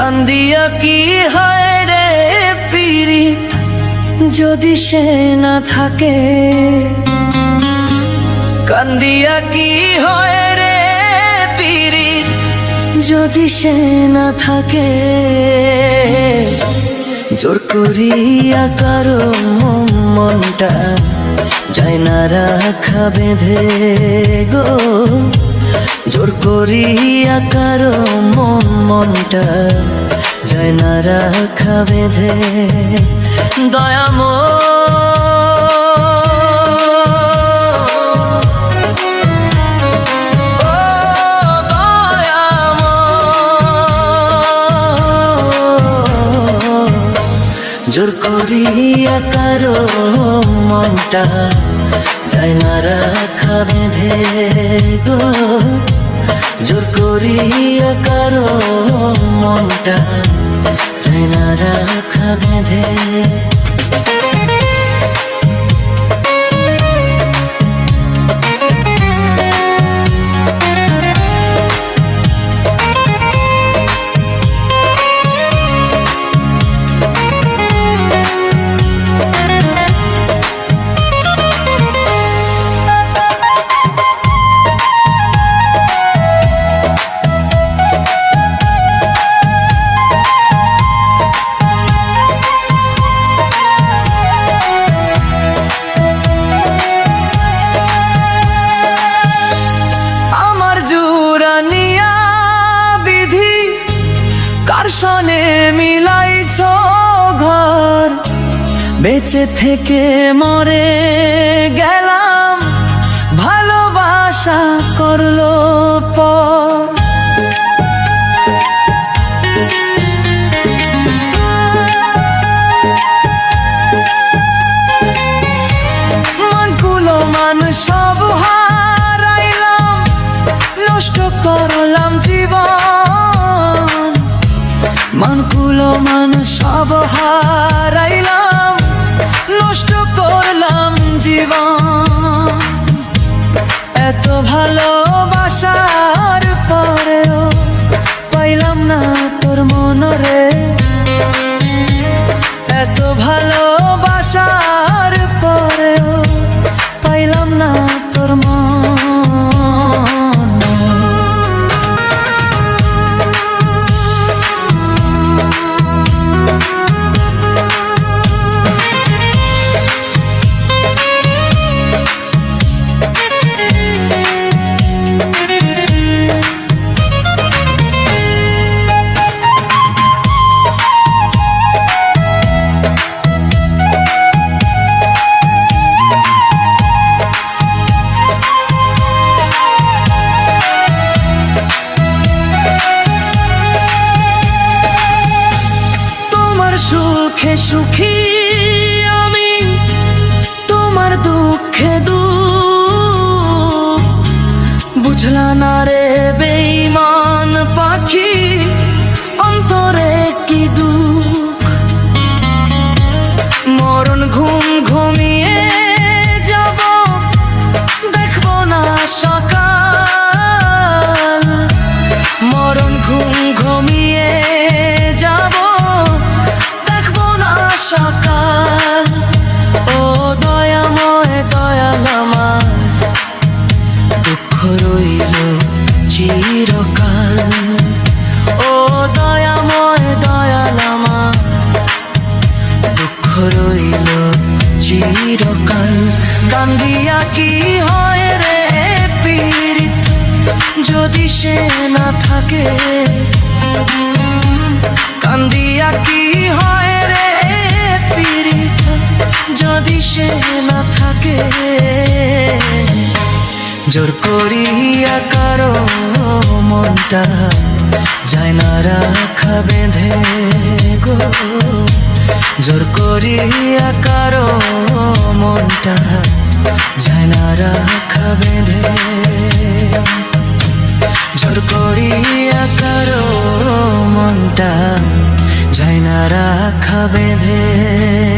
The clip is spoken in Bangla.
কান্দিয়া কি হয় রে পিরি যদি সে না থাকে কান্দিয়া কি হয় রে পিরি যদি সে না থাকে, জোর করিয়া কারও মনটা যায় না রাখা বেঁধে গো। জোর করিয়া কারও মনটা যায় না রাখা বেঁধে। দয়াম জোর করিয়া কারও মনটা যায় না রাখা বেঁধে গো। জোর করিয়া কারও মনটা চাই না রাখা বেঁধে। বেঁচে থেকে মরে গেলাম ভালোবাসা করল পর। মানকুলো মান করলাম জীবন। মান সব হারাইলাম। নষ্ট করলাম জীবন। এত ভালোবাসার পরেও পাইলাম না তোর মনরে। এত ভালোবাসার সুখে সুখী আমি, তোমার দুঃখে দু বুঝলা না রে বেইমান পাখি, অন্তরে কি দুঃখ? মরণ ঘুম ঘুমিয়ে যাব, দেখব না সকাল। মরণ ঘুম রইল। চিরকাল কান্দিয়া কি হয় রে পীড়িত? যদি সে না থাকে, কান্দিয়া কি হয় রে পীড়িত? যদি সে না থাকে, জোর করিয়া কারও মনটা যায় না রাখা বেঁধে। জোর করিয়া কারও মনটা যায় না রাখা বেঁধে। জোর করিয়া কারও মনটা যায় রাখা বেঁধে।